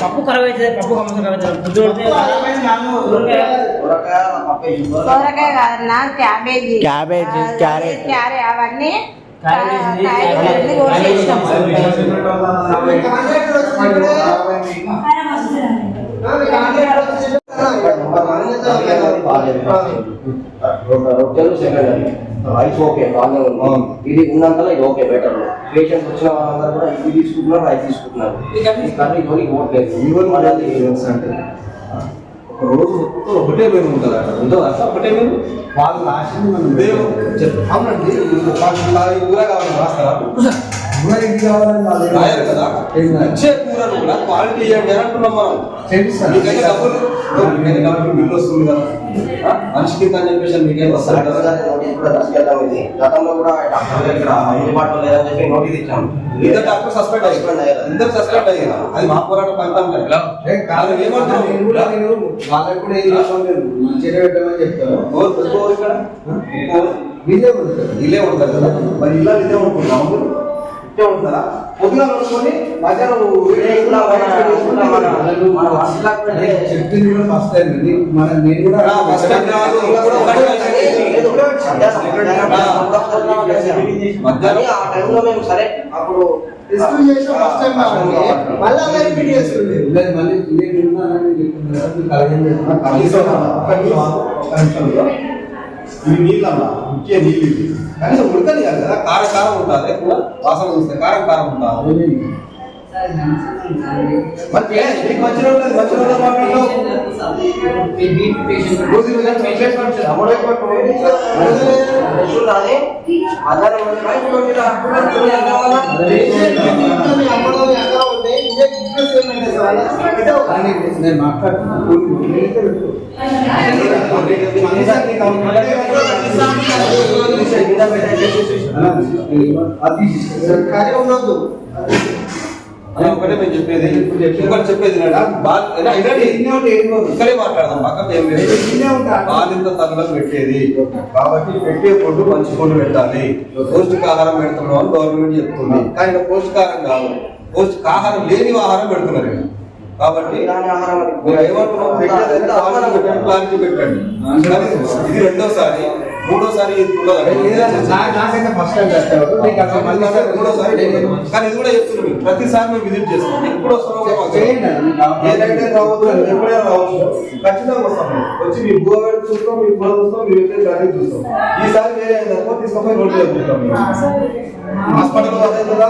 పప్పు ఖరాబ్ అవుతుంది పప్పు సొరకాయ కాదన్నా క్యాబేజీ. క్యాబేజీ, ఆ, క్యారెట్. క్యారెట్ అవన్నీ క్యారెట్ రైస్ ఓకే బాగానే ఉంది. ఇది ఉన్నంతలో ఇది ఓకే బెటర్ పేషెంట్ వచ్చిన వాళ్ళందరూ కూడా ఇది తీసుకుంటున్నారు రైస్ తీసుకుంటున్నారు. కొని ఇవ్వట్లేదు. ఈవెన్ మన అంటే ఒక రోజు మొత్తం ఒకటే మెను ఉంటుంది అక్కడ. ఉండదు అట్లా ఒకటే మెను వాళ్ళు లాస్ట్ అవునండి. మాకు ఈ కూర కావాలని రాయరు కదా? ఇచ్చే కూరను కూడా క్వాలిటీ ఇవ్వండి అని అంటున్నాం మనం మీకైతే డబ్బులు? మీకైతే డబ్బులు బిల్లు వస్తుంది కదా. ఆ? మనిషి కింద అని చెప్పేసి మీకైతే వస్తారు కదా ఒకసారి నోటీస్ కూడా తీసుకెళ్తాం ఇది. గతంలో కూడా డాక్టర్ దగ్గర అందుబాటులో లేదని చెప్పి నోటీస్ ఇచ్చాం ఇద్దరు డాక్టర్ సస్పెండ్ Suspend అయ్యారు అయ్యారు. ఇద్దరు సస్పెండ్ అయ్యారు అది మా పోరాట ఫలితం కదా. వాళ్ళకి కూడా ఏం చెప్పలేదు మంచిగా పెట్టమని చెప్తారు. ఇక్కడ. ఉంటారు కదా. మరి ఇలా ఇదే ఉంటున్నాం ఉంటారా పొద్దున కలుసుకొని మధ్యాహ్నం చెప్పింది కూడా ఫస్ట్ టైం మన నేను కూడా ఆ, మధ్యాహ్నం- టైంలో మేము సరే అప్పుడు మళ్ళీ ఇవి నీళ్ళన్నా ఇంకే నీళ్ళు ఇవి. కనీసం ఉడకని కాదు కదా కారం కారం ఉంటుంది కూర వాసన చూస్తే కారం కారం ఉంటుంది మాట్లాడతావు రోజు నేను ఒకటే మేము చెప్పేది ఇంకోటి చెప్పేది ఇక్కడే మాట్లాడదాం పక్కన ఏం బాలింత పెట్టేది కాబట్టి పెట్టే ఫుడ్ మంచి ఫుడ్ పెట్టాలి పౌష్టికాహారం పెడుతున్నాం అని గవర్నమెంట్ చెప్తుంది కానీ ఇక్కడ కాదు కాదు పౌష్టికాహారం లేని ఆహారం పెడుతున్నారు. కాబట్టి ఆహారం పెట్టండి, ఇది రెండోసారి మూడోసారి మూడోసారి కానీ ఇది కూడా చెప్తున్నాం. ప్రతిసారి మేము విజిట్ చేస్తాం. ఎప్పుడు వస్తున్నామో కూడా మాకు తెలియదు. చేయండి. ఏ లైట్ అయినా రావచ్చు అని ఎప్పుడైనా రావచ్చు. ఖచ్చితంగా వస్తాం. వచ్చి మీ భూ చూస్తాం మీ చూస్తాం మీ వ్యక్తి గారి చూస్తాం. ఈసారి వేరే తీసుకొని రోడ్డు హాస్పిటల్ అదే కదా.